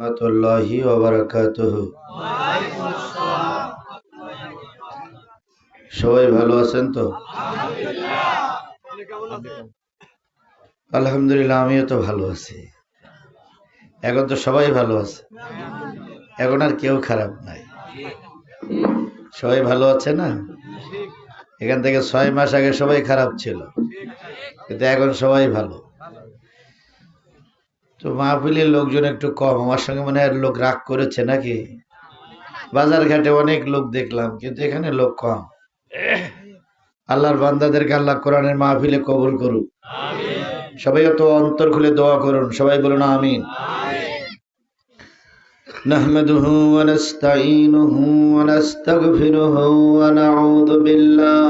রহমতুল্লাহি সবাই ভালো আছেন তো? আলহামদুলিল্লাহ, আমিও তো ভালো আছি। এখন তো সবাই ভালো আছে। এখন আর কেউ খারাপ নাই। সবাই ভালো আছে না? এখান থেকে ছয় মাস আগে সবাই খারাপ ছিল। কিন্তু এখন সবাই ভালো। তো মাহফিলের লোকজন একটু কম আমার সঙ্গে মনে হয় লোক রাগ করেছে নাকি বাজার ঘাটে অনেক লোক দেখলাম কিন্তু এখানে লোক কম আল্লাহর বান্দাদেরকে আল্লাহ কোরআনের মাহফিলে কবুল করুক সবাই তো অন্তর খুলে দোয়া করুন সবাই বলুন আমিন نحمده ونستعينه ونستغفره ونعوذ بالله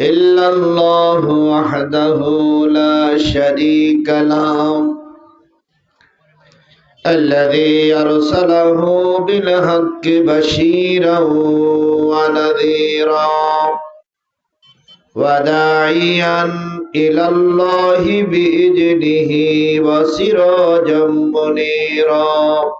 إلا الله وحده لا شريك له الذي أرسله بالحق بشيرا ونذيرا وداعيا إلى الله بإذنه وسراجا منيرا.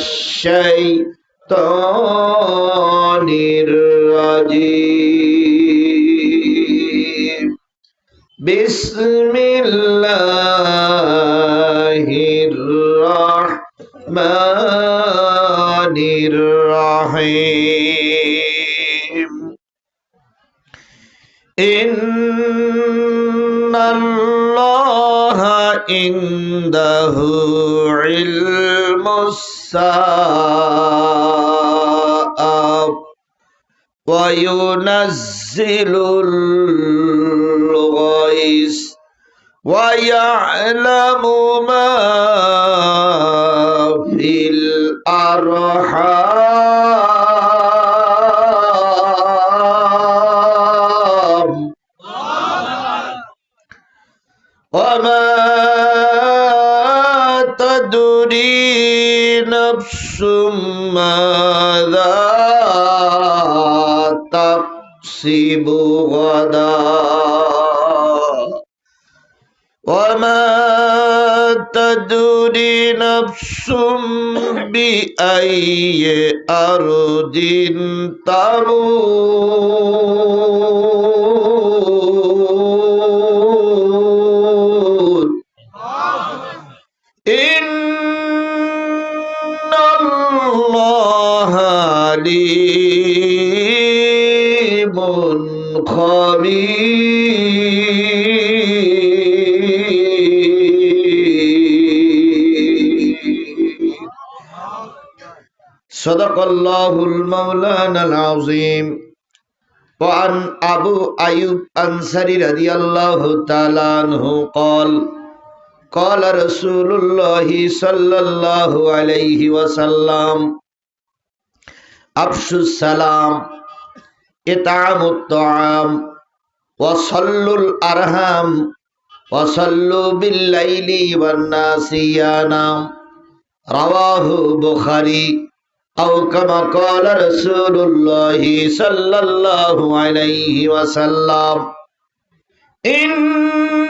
الشيطان الرجيم بسم الله الرحمن الرحيم إن الله عنده علم الساعة وينزل الغيث ويعلم ما في الأرحام. نفس ماذا تكسب غدا وما تدري نفس بأي أرض تموت الله عليم خبير صدق الله المولانا العظيم وعن أبو أيوب أنصري رضي الله تعالى عنه قال قال رسول الله صلى الله عليه وسلم أفشوا السلام إطعام الطعام وصلوا الأرحام وصلوا بالليل والناس ينام رواه بخاري أو كما قال رسول الله صلى الله عليه وسلم إن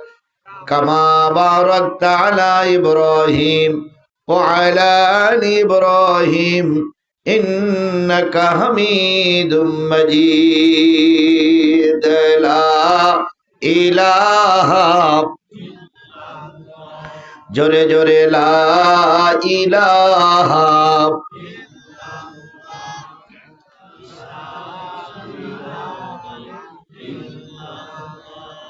كما باركت على إبراهيم وعلى آل إبراهيم إنك حميد مجيد لا إله جورے جورے لا إله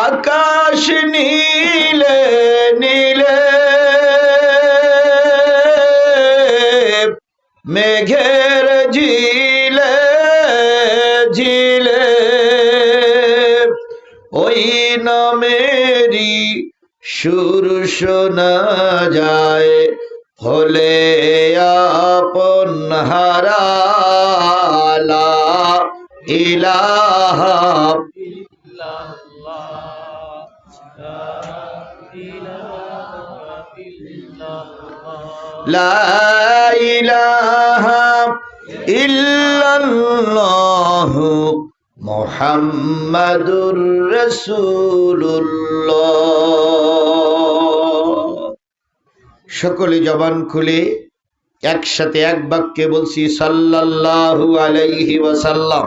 আকাশ নীলে নীলে। মেঘের ঝিলে ঝিলে। ওই নামেরি সুর শোনা যায় হলে আপন হারালা ইলাহা। لا إله إلا الله محمد رسول সকলে জবান খুলে একসাথে এক বাক্যে বলছি সাল্লাল্লাহু আলাইহি ওয়াসাল্লাম